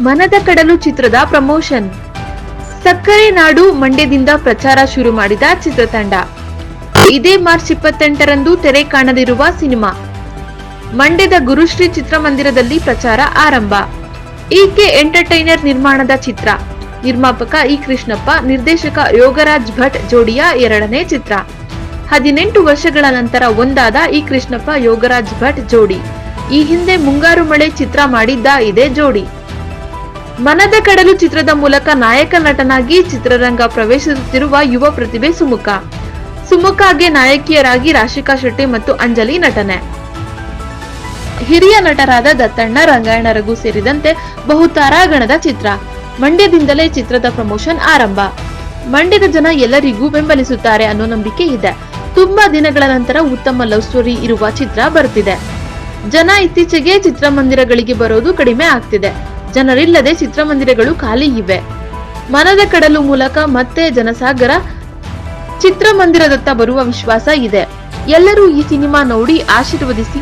ಮನದ ಕಡಲು ಚಿತ್ರದ ಪ್ರಮೋಷನ್. ಸಕ್ಕರೆ ನಾಡು ಮಂಡ್ಯದಿಂದ ಪ್ರಚಾರ ಶುರು ಮಾಡಿದ ಚಿತ್ರತಂಡ. ಇದೇ ಮಾರ್ಚ್ ಇಪ್ಪತ್ತೆಂಟರಂದು ತೆರೆ ಕಾಣಲಿರುವ ಸಿನಿಮಾ. ಮಂಡ್ಯದ ಗುರುಶ್ರೀ ಚಿತ್ರಮಂದಿರದಲ್ಲಿ ಪ್ರಚಾರ ಆರಂಭ. ಈಕೆ ಎಂಟರ್ಟೈನರ್ ನಿರ್ಮಾಣದ ಚಿತ್ರ. ನಿರ್ಮಾಪಕ ಇ ಕೃಷ್ಣಪ್ಪ, ನಿರ್ದೇಶಕ ಯೋಗರಾಜ್ ಭಟ್ ಜೋಡಿಯ ಎರಡನೇ ಚಿತ್ರ. ಹದಿನೆಂಟು ವರ್ಷಗಳ ನಂತರ ಒಂದಾದ ಇ ಕೃಷ್ಣಪ್ಪ ಯೋಗರಾಜ್ ಭಟ್ ಜೋಡಿ. ಈ ಹಿಂದೆ ಮುಂಗಾರು ಮಳೆ ಚಿತ್ರ ಮಾಡಿದ್ದ ಇದೇ ಜೋಡಿ. ಮನದ ಕಡಲು ಚಿತ್ರದ ಮೂಲಕ ನಾಯಕ ನಟನಾಗಿ ಚಿತ್ರರಂಗ ಪ್ರವೇಶಿಸುತ್ತಿರುವ ಯುವ ಪ್ರತಿಭೆ ಸುಮುಖ. ಸುಮುಖಾಗೆ ನಾಯಕಿಯರಾಗಿ ರಾಶಿಕಾ ಶೆಟ್ಟಿ ಮತ್ತು ಅಂಜಲಿ ನಟನೆ. ಹಿರಿಯ ನಟರಾದ ದತ್ತಣ್ಣ, ರಂಗಾಯಣ ರಘು ಸೇರಿದಂತೆ ಬಹುತಾರಾಗಣದ ಚಿತ್ರ. ಮಂಡ್ಯದಿಂದಲೇ ಚಿತ್ರದ ಪ್ರಮೋಷನ್ ಆರಂಭ. ಮಂಡ್ಯದ ಜನ ಎಲ್ಲರಿಗೂ ಬೆಂಬಲಿಸುತ್ತಾರೆ ಅನ್ನೋ ನಂಬಿಕೆ ಇದೆ. ತುಂಬಾ ದಿನಗಳ ನಂತರ ಉತ್ತಮ ಲವ್ ಸ್ಟೋರಿ ಇರುವ ಚಿತ್ರ ಬರ್ತಿದೆ ಜನ ಇತ್ತೀಚೆಗೆ ಚಿತ್ರಮಂದಿರಗಳಿಗೆ ಬರೋದು ಕಡಿಮೆ ಆಗ್ತಿದೆ. ಜನರಿಲ್ಲದೆ ಚಿತ್ರಮಂದಿರಗಳು ಖಾಲಿ ಇವೆ. ಮನದ ಕಡಲು ಮೂಲಕ ಮತ್ತೆ ಜನಸಾಗರ, ಚಿತ್ರಮಂದಿರದತ್ತ ಬರುವ ವಿಶ್ವಾಸ ಇದೆ. ಎಲ್ಲರೂ ಈ ಸಿನಿಮಾ ನೋಡಿ ಆಶೀರ್ವದಿಸಿ,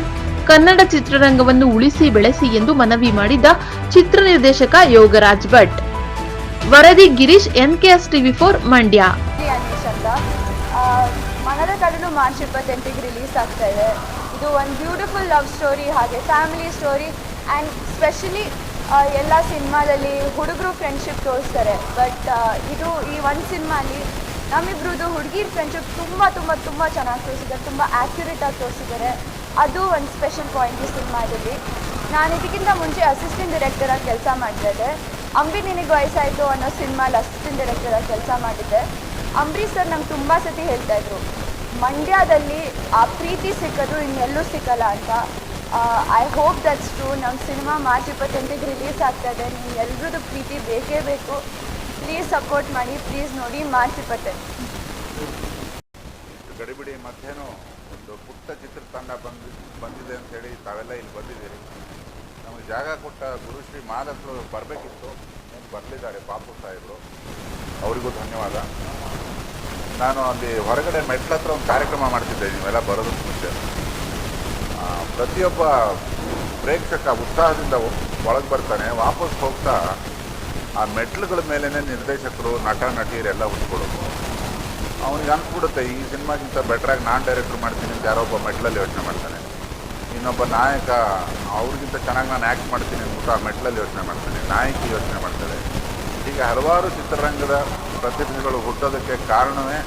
ಕನ್ನಡ ಚಿತ್ರರಂಗವನ್ನು ಉಳಿಸಿ ಬೆಳೆಸಿ ಎಂದು ಮನವಿ ಮಾಡಿದ ಚಿತ್ರ ನಿರ್ದೇಶಕ ಯೋಗರಾಜ್ ಭಟ್. ವರದಿ Girish, NKS TV four, Mandya. Manada Kadalu March ಇಪ್ಪತ್ತೆಂಟಿಗೆ release ಆಗ್ತಾ ಇದೆ. ಇದು ಒಂದು ಬ್ಯೂಟಿಫುಲ್ ಲವ್ ಸ್ಟೋರಿ, ಹಾಗೆ ಫ್ಯಾಮಿಲಿ ಸ್ಟೋರಿ ಆ್ಯಂಡ್ ಸ್ಪೆಷಲಿ ಎಲ್ಲ ಸಿನಿಮಾದಲ್ಲಿ ಹುಡುಗರು ಫ್ರೆಂಡ್ಶಿಪ್ ತೋರಿಸ್ತಾರೆ. ಬಟ್ ಇದು ಈ ಒಂದು ಸಿನಿಮಾಲಿ ನಮ್ಮಿಬ್ರದ್ದು ಹುಡುಗಿರ್ ಫ್ರೆಂಡ್ಶಿಪ್ ತುಂಬ ತುಂಬ ತುಂಬ ಚೆನ್ನಾಗಿ ತೋರಿಸಿದ್ದಾರೆ. ತುಂಬ ಆ್ಯಕ್ಯುರೇಟಾಗಿ ತೋರಿಸಿದ್ದಾರೆ. ಅದು ಒಂದು ಸ್ಪೆಷಲ್ ಪಾಯಿಂಟ್ ಈ ಸಿನಿಮಾದಲ್ಲಿ. ನಾನು ಇದಕ್ಕಿಂತ ಮುಂಚೆ ಅಸಿಸ್ಟೆಂಟ್ ಡೈರೆಕ್ಟರಾಗಿ ಕೆಲಸ ಮಾಡ್ತಾಯಿದ್ದೆ ಅಂಬಿ ನಿನಗೆ ವಯಸ್ಸಾಯಿತು ಅನ್ನೋ ಸಿನಿಮಾಲಿ ಅಸಿಸ್ಟೆಂಟ್ ಡೈರೆಕ್ಟರಾಗಿ ಕೆಲಸ ಮಾಡಿದ್ದೆ. ಅಂಬರೀಷ್ ಸರ್ ನಂಗೆ ತುಂಬ ಸತಿ ಹೇಳ್ತಾ ಇದ್ರು, ಮಂಡ್ಯದಲ್ಲಿ ಆ ಪ್ರೀತಿ ಸಿಕ್ಕೋದು ಇನ್ನೆಲ್ಲೂ ಸಿಕ್ಕಲ್ಲ ಅಂತ. ಐ ಹೋಪ್ ದಟ್ಸ್ ಟ್ರೂ ನಮ್ಮ ಸಿನಿಮಾ ಮಾರ್ಚ್ ಇಪ್ಪತ್ತೆಂಟಿಗೆ ರಿಲೀಸ್ ಆಗ್ತಾ ಇದೆ. ನೀವು ಎಲ್ರದ್ದು ಪ್ರೀತಿ ಬೇಕೇ ಬೇಕು. ಪ್ಲೀಸ್ ಸಪೋರ್ಟ್ ಮಾಡಿ. ಪ್ಲೀಸ್ ನೋಡಿ ಮಾರ್ಚ್ ಇಪ್ಪತ್ತೆಂಟು. ಗಡಿಬಿಡಿ ಮಧ್ಯಾಹ್ನ ಒಂದು ಪುಟ್ಟ ಚಿತ್ರತಂಡ ಬಂದು, ಬಂದಿದೆ ಅಂತ ಹೇಳಿ ತಾವೆಲ್ಲ ಇಲ್ಲಿ ಬಂದಿದ್ದೀರಿ. ನಮಗೆ ಜಾಗ ಕೊಟ್ಟ ಗುರುಶ್ರೀ ಮಾಲಕರು ಬರಬೇಕಿತ್ತು. ಬರಲಿದ್ದಾರೆ ಪಾಪು ಸಾಹೇಬರು. ಅವರಿಗೂ ಧನ್ಯವಾದ. ನಾನು ಅಲ್ಲಿ ಹೊರಗಡೆ ಮೆಟ್ಲ ಹತ್ರ ಒಂದು ಕಾರ್ಯಕ್ರಮ ಮಾಡ್ತಿದ್ದೆ. ನೀವೆಲ್ಲ ಬರೋದಕ್ಕೆ ಮುಂಚೆ. ಪ್ರತಿಯೊಬ್ಬ ಪ್ರೇಕ್ಷಕ ಉತ್ಸಾಹದಿಂದ ಒಳಗೆ ಬರ್ತಾನೆ, ವಾಪಸ್ ಹೋಗ್ತಾ ಆ ಮೆಟ್ಲುಗಳ ಮೇಲೇ ನಿರ್ದೇಶಕರು, ನಟ, ನಟಿಯರೆಲ್ಲ ಉಟ್ಕೊಡೋದು ಅವ್ನಿಗೆ ಅನ್ಸ್ಬಿಡುತ್ತೆ, ಈ ಸಿನಿಮಾಗಿಂತ ಬೆಟ್ರಾಗಿ ನಾನು ಡೈರೆಕ್ಟರ್ ಮಾಡ್ತೀನಿ ಅಂತ ಯಾರೋ ಒಬ್ಬ ಮೆಟ್ಲಲ್ಲಿ ಯೋಚನೆ ಮಾಡ್ತಾನೆ. ಇನ್ನೊಬ್ಬ ನಾಯಕ, ಅವ್ರಿಗಿಂತ ಚೆನ್ನಾಗಿ ನಾನು ಆ್ಯಕ್ಟ್ ಮಾಡ್ತೀನಿ ಅಂತ ಆ ಮೆಟ್ಲಲ್ಲಿ ಯೋಚನೆ ಮಾಡ್ತಾನೆ, ನಾಯಕಿ ಯೋಚನೆ ಮಾಡ್ತಾರೆ ಹೀಗೆ ಹಲವಾರು ಚಿತ್ರರಂಗದ ಪ್ರತಿನಿಧಿಗಳು ಹುಟ್ಟೋದಕ್ಕೆ ಕಾರಣವೇ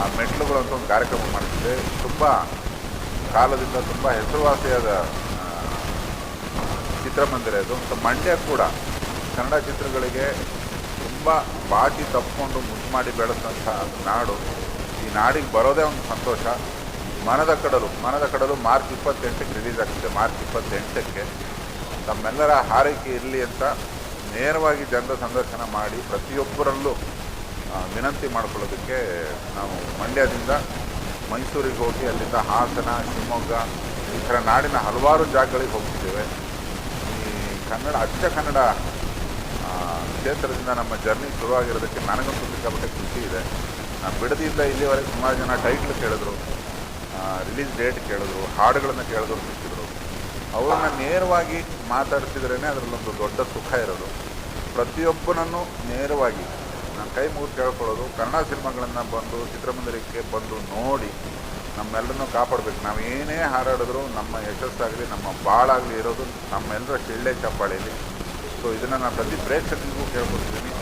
ಆ ಮೆಟ್ಲುಗಳು ಅಂತ ಒಂದು ಕಾರ್ಯಕ್ರಮ ಮಾಡ್ತಿದೆ. ತುಂಬ ಕಾಲದಿಂದ ತುಂಬ ಹೆಸರುವಾಸಿಯಾದ ಚಿತ್ರಮಂದಿರ ಇದು. ಮಂಡ್ಯ ಕೂಡ ಕನ್ನಡ ಚಿತ್ರಗಳಿಗೆ ತುಂಬ ಬಾಟಿ ತಪ್ಪಿಕೊಂಡು ಮುದ್ದು ಮಾಡಿ ಬೆಳೆದಂಥ ನಾಡು. ಈ ನಾಡಿಗೆ ಬರೋದೇ ಒಂದು ಸಂತೋಷ. ಮನದ ಕಡಲು ಮನದ ಕಡಲು ಮಾರ್ಚ್ ಇಪ್ಪತ್ತೆಂಟಕ್ಕೆ ರಿಲೀಸ್ ಆಗ್ತಿದೆ. ಮಾರ್ಚ್ ಇಪ್ಪತ್ತೆಂಟಕ್ಕೆ ತಮ್ಮೆಲ್ಲರ ಹಾರೈಕೆ ಇರಲಿ ಅಂತ ನೇರವಾಗಿ ಜನರ ಸಂದರ್ಶನ ಮಾಡಿ ಪ್ರತಿಯೊಬ್ಬರಲ್ಲೂ ವಿನಂತಿ ಮಾಡಿಕೊಳ್ಳೋದಕ್ಕೆ ನಾವು ಮಂಡ್ಯದಿಂದ ಮೈಸೂರಿಗೆ ಹೋಗಿ ಅಲ್ಲಿಂದ ಹಾಸನ, ಶಿವಮೊಗ್ಗ, ಈ ಥರ ನಾಡಿನ ಹಲವಾರು ಜಾಗಗಳಿಗೆ ಹೋಗ್ತಿದ್ದೇವೆ. ಈ ಕನ್ನಡ, ಅಚ್ಚ ಕನ್ನಡ ಕ್ಷೇತ್ರದಿಂದ ನಮ್ಮ ಜರ್ನಿ ಶುರುವಾಗಿರೋದಕ್ಕೆ ನನಗಂತೂ ಸಿಕ್ಕಾಪಟ್ಟೆ ಖುಷಿ ಇದೆ. ನಾನು ಬಿಡದಿಂದ ಇಲ್ಲಿವರೆಗೆ ಸುಮಾರು ಜನ ಟೈಟ್ಲ್ ಕೇಳಿದ್ರು ರಿಲೀಸ್ ಡೇಟ್ ಕೇಳಿದ್ರು, ಹಾಡುಗಳನ್ನು ಕೇಳಿದ್ರು, ಸಿಕ್ಕಿದ್ರು. ಅವ್ರನ್ನ ನೇರವಾಗಿ ಮಾತಾಡ್ತಿದ್ರೇ ಅದರಲ್ಲೊಂದು ದೊಡ್ಡ ಸುಖ ಇರೋದು. ಪ್ರತಿಯೊಬ್ಬನನ್ನು ನೇರವಾಗಿ ನಾನು ಕೈ ಮುಗಿದು ಕೇಳ್ಕೊಳ್ಳೋದು ಕನ್ನಡ ಸಿನಿಮಾಗಳನ್ನು ಬಂದು, ಚಿತ್ರಮಂದಿರಕ್ಕೆ ಬಂದು ನೋಡಿ ನಮ್ಮೆಲ್ಲರನ್ನೂ ಕಾಪಾಡಬೇಕು. ನಾವು ಏನೇ ಹಾರಾಡಿದ್ರು ನಮ್ಮ ಯಶಸ್ಸಾಗಲಿ, ನಮ್ಮ ಬಾಳಾಗಲಿ ಇರೋದು ನಮ್ಮೆಲ್ಲರ ಶಿಳ್ಳೆ ಚಪ್ಪಾಳಿಲಿ. ಸೊ ಇದನ್ನು ನಾನು ಪ್ರತಿ ಪ್ರೇಕ್ಷಕರಿಗೂ ಕೇಳ್ಕೊತಿದ್ದೀನಿ.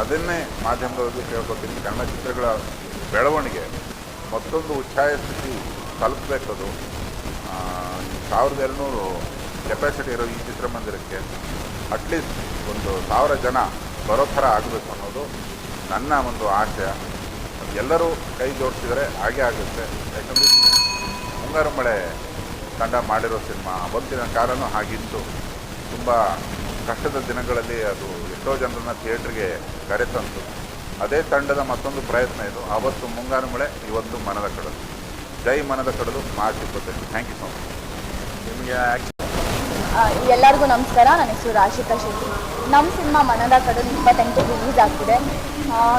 ಅದನ್ನೇ ಮಾಧ್ಯಮದವ್ರಿಗೂ ಕೇಳ್ಕೊತೀನಿ ಕನ್ನಡ ಚಿತ್ರಗಳ ಬೆಳವಣಿಗೆ, ಮತ್ತೊಂದು ಉಚ್ಛಾಯ ಸ್ಥಿತಿ ತಲುಪಬೇಕದು. ಸಾವಿರದ ಎರಡುನೂರು ಕೆಪಾಸಿಟಿ ಇರೋ ಈ ಚಿತ್ರಮಂದಿರಕ್ಕೆ ಅಟ್ಲೀಸ್ಟ್ ಒಂದು ಸಾವಿರ ಜನ ಬರೋ ಥರ ಆಗಬೇಕು ಅನ್ನೋದು ನನ್ನ ಒಂದು ಆಶಯ ಎಲ್ಲರೂ ಕೈ ಜೋಡಿಸಿದರೆ ಹಾಗೆ ಆಗುತ್ತೆ. ಯಾಕಂದರೆ ಮುಂಗಾರು ಮಳೆ ತಂಡ ಮಾಡಿರೋ ಸಿನಿಮಾ ಅವತ್ತಿನ ಕಾಲನೂ ಹಾಗಿತ್ತು. ತುಂಬ ಕಷ್ಟದ ದಿನಗಳಲ್ಲಿ ಅದು ಎಷ್ಟೋ ಜನರನ್ನ ಥಿಯೇಟ್ರಿಗೆ ಕರೆತಂತು ಅದೇ ತಂಡದ ಮತ್ತೊಂದು ಪ್ರಯತ್ನ ಇದು. ಅವತ್ತು ಮುಂಗಾರು ಮಳೆ ಇವತ್ತು ಮನದ ಕಡಲು. ಜೈ ಮನದ ಕಡಲು ಮಾರ್ಚ್ ಇಪ್ಪತ್ತೆಂಟು ಥ್ಯಾಂಕ್ ಯು ಸೊ ಮಚ್ ನಿಮಗೆ ಎಲ್ಲರಿಗೂ ನಮಸ್ಕಾರ. ನನ್ನ ಹೆಸರು ರಾಶಿಕಾ ಶೆಟ್ಟಿ. ನಮ್ಮ ಸಿನಿಮಾ ಮನದ ಕಡಲು ಇಪ್ಪತ್ತೆಂಟು ರಿಲೀಸ್ ಆಗ್ತಿದೆ.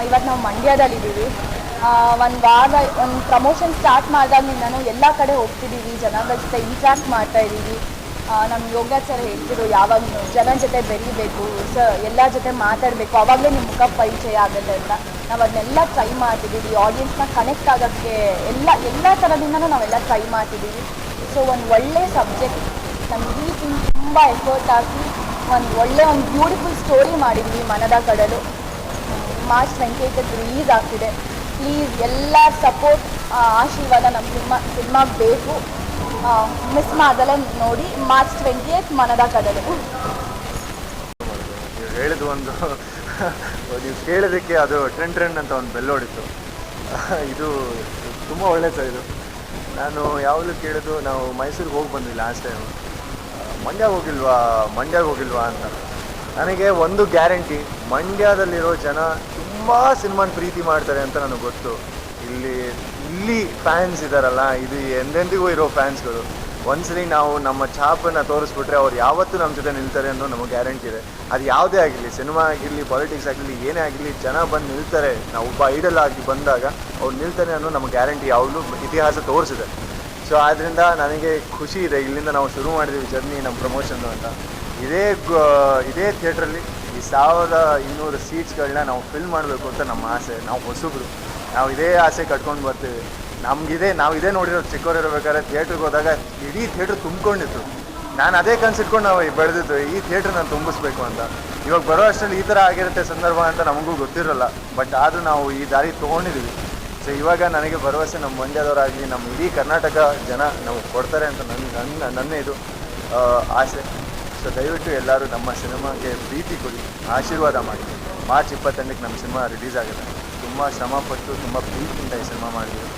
ಇವತ್ತು ನಾವು ಮಂಡ್ಯದಲ್ಲಿದ್ದೀವಿ ಒಂದು ವಾರ, ಒಂದು ಪ್ರಮೋಷನ್ ಸ್ಟಾರ್ಟ್ ಮಾಡಿದಾಗಿಂದನೂ ಎಲ್ಲ ಕಡೆ ಹೋಗ್ತಿದ್ದೀವಿ ಜನಗಳ ಜೊತೆ ಇಂಟ್ರ್ಯಾಕ್ಟ್ ಮಾಡ್ತಾ ಇದ್ದೀವಿ ನಮ್ಮ ಯೋಗಾಚಾರ ಹೇಳ್ತಿರೋ ಯಾವಾಗಲೂ ಜನ ಜೊತೆ ಬೆರಿಬೇಕು ಸ ಎಲ್ಲ ಜೊತೆ ಮಾತಾಡಬೇಕು ಆವಾಗಲೇ ನಿಮ್ಮ ಮುಖ ಪರಿಚಯ ಆಗುತ್ತೆ ಅಂತ. ನಾವು ಅದನ್ನೆಲ್ಲ ಟ್ರೈ ಮಾಡ್ತಿದ್ದೀವಿ ಆಡಿಯನ್ಸ್ನ ಕನೆಕ್ಟ್ ಆಗೋಕ್ಕೆ ಎಲ್ಲ ಎಲ್ಲ ಥರದಿಂದನೂ ನಾವೆಲ್ಲ ಟ್ರೈ ಮಾಡ್ತಿದ್ದೀವಿ ಸೊ ಒಂದು ಒಳ್ಳೆ ಸಬ್ಜೆಕ್ಟ್ ನಮ್ಮ ಈ ತುಂಬ ಎಫರ್ಟ್ ಹಾಕಿ ಒಂದು ಒಳ್ಳೆ ಒಂದು ಬ್ಯೂಟಿಫುಲ್ ಸ್ಟೋರಿ ಮಾಡಿದ್ವಿ Manada Kadalu. March twenty release ಆಗ್ತಿದೆ. ಪ್ಲೀಸ್ ಎಲ್ಲ ಸಪೋರ್ಟ್ ಆಶೀರ್ವಾದ ನಮ್ಮ ಸಿನಿಮಾ, ಸಿನಿಮಾಗೆ ಬೇಕು. ಮಿಸ್ ಮಾಡಲ್ಲ ನೋಡಿ ಮಾರ್ಚ್ ಟ್ವೆಂಟಿ ಏತ್ ಮನದ ಕಡಲು. ಹೇಳಿದ ಒಂದು, ನೀವು ಕೇಳೋದಕ್ಕೆ ಅದು ಟ್ರೆಂಡ್ ಟ್ರೆಂಡ್ ಅಂತ ಒಂದು ಬೆಲ್ಲೋಡಿತ್ತು ಇದು ತುಂಬ ಒಳ್ಳೆ ಇದು. ನಾನು ಯಾವಾಗಲೂ ಕೇಳೋದು ನಾವು ಮೈಸೂರಿಗೆ ಹೋಗಿ ಬಂದ್ವಿ ಲಾಸ್ಟ್ ಟೈಮ್ ಮಂಡ್ಯ ಹೋಗಿಲ್ವಾ ಮಂಡ್ಯ ಹೋಗಿಲ್ವಾ ಅಂತ. ನನಗೆ ಒಂದು ಗ್ಯಾರಂಟಿ, ಮಂಡ್ಯದಲ್ಲಿರೋ ಜನ ತುಂಬ ಸಿನಿಮಾನ ಪ್ರೀತಿ ಮಾಡ್ತಾರೆ ಅಂತ ನನಗೆ ಗೊತ್ತು. ಇಲ್ಲಿ ಇಲ್ಲಿ ಫ್ಯಾನ್ಸ್ ಇದ್ದಾರಲ್ಲ ಇದು ಎಂದೆಂದಿಗೂ ಇರೋ ಫ್ಯಾನ್ಸ್ಗಳು ಒಂದ್ಸಲಿ ನಾವು ನಮ್ಮ ಛಾಪನ್ನು ತೋರಿಸ್ಬಿಟ್ರೆ ಅವ್ರು ಯಾವತ್ತೂ ನಮ್ಮ ಜೊತೆ ನಿಲ್ತಾರೆ ಅನ್ನೋ ನಮಗೆ ಗ್ಯಾರಂಟಿ ಇದೆ. ಅದು ಯಾವುದೇ ಆಗಿರಲಿ ಸಿನಿಮಾ ಆಗಿರಲಿ ಪಾಲಿಟಿಕ್ಸ್ ಆಗಿರಲಿ ಏನೇ ಆಗಿರಲಿ ಜನ ಬಂದು ನಿಲ್ತಾರೆ. ನಾವು ಒಬ್ಬ ಐಡಲ್ ಆಗಿ ಬಂದಾಗ ಅವ್ರು ನಿಲ್ತಾರೆ ಅನ್ನೋ ನಮ್ಮ ಗ್ಯಾರಂಟಿ ಯಾವಾಗಲೂ ಇತಿಹಾಸ ತೋರಿಸಿದೆ. ಸೊ ಆದ್ದರಿಂದ ನನಗೆ ಖುಷಿ ಇದೆ. ಇಲ್ಲಿಂದ ನಾವು ಶುರು ಮಾಡಿದ್ದೀವಿ ಜರ್ನಿ ನಮ್ಮ ಪ್ರಮೋಷನ್ ಅಂತ. ಇದೇ ಇದೇ ಥಿಯೇಟ್ರಲ್ಲಿ ಈ ಸಾವಿರದ ಇನ್ನೂರು ಸೀಟ್ಸ್ಗಳನ್ನ ನಾವು ಫಿಲ್ ಮಾಡಬೇಕು ಅಂತ ನಮ್ಮ ಆಸೆ. ನಾವು ಹೊಸಬ್ರು. ನಾವು ಇದೇ ಆಸೆ ಕಟ್ಕೊಂಡು ಬರ್ತೀವಿ. ನಮಗಿದೆ, ನಾವು ಇದೇ ನೋಡಿರೋ ಚಿಕ್ಕವರಿರ್ಬೇಕಾದ್ರೆ ಥಿಯೇಟ್ರಿಗೆ ಹೋದಾಗ ಇಡೀ ಥಿಯೇಟ್ರ್ ತುಂಬಿಕೊಂಡಿತ್ತು. ನಾನು ಅದೇ ಕನ್ಸಿಟ್ಕೊಂಡು ನಾವು ಬೆಳೆದಿದ್ದು. ಈ ಥಿಯೇಟ್ರ್ ನಾನು ತುಂಬಿಸ್ಬೇಕು ಅಂತ. ಇವಾಗ ಬರೋ ಅಷ್ಟರಲ್ಲಿ ಈ ಥರ ಆಗಿರುತ್ತೆ ಸಂದರ್ಭ ಅಂತ ನಮಗೂ ಗೊತ್ತಿರಲ್ಲ. ಬಟ್ ಆದರೂ ನಾವು ಈ ದಾರಿ ತೊಗೊಂಡಿದ್ದೀವಿ ಸೊ ಇವಾಗ ನನಗೆ ಭರವಸೆ ನಮ್ಮ ಮಂಡ್ಯದವರಾಗಲಿ, ನಮ್ಮ ಇಡೀ ಕರ್ನಾಟಕ ಜನ ನಮಗೆ ಕೊಡ್ತಾರೆ ಅಂತ ನನ್ನ ನನ್ನ ನನ್ನ ಇದು ಆಸೆ. ಸೊ ದಯವಿಟ್ಟು ಎಲ್ಲರೂ ನಮ್ಮ ಸಿನಿಮಾಗೆ ಪ್ರೀತಿ ಕೊಡಿ, ಆಶೀರ್ವಾದ ಮಾಡಿ. ಮಾರ್ಚ್ ಇಪ್ಪತ್ತೆಂಟಕ್ಕೆ ನಮ್ಮ ಸಿನಿಮಾ ರಿಲೀಸ್ ಆಗುತ್ತೆ. ತುಂಬ ಶ್ರಮಪಟ್ಟು ತುಂಬ ಪ್ರೀತಿಯಿಂದ ಈ ಸಿನಿಮಾ ಮಾಡಿದ್ರು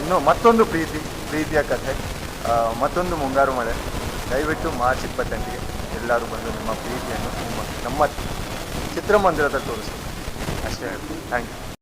ಇನ್ನೂ ಮತ್ತೊಂದು ಪ್ರೀತಿ, ಪ್ರೀತಿಯ ಕಥೆ ಮತ್ತೊಂದು ಮುಂಗಾರು ಮಳೆ. ದಯವಿಟ್ಟು ಮಾರ್ಚ್ ಇಪ್ಪತ್ತೆಂಟಿಗೆ ಎಲ್ಲರೂ ಬಂದು ನಿಮ್ಮ ಪ್ರೀತಿಯನ್ನು ನಿಮ್ಮ, ನಮ್ಮ ಚಿತ್ರಮಂದಿರದ ತೋರಿಸ್ತೀವಿ ಅಷ್ಟೇ ಥ್ಯಾಂಕ್ ಯು.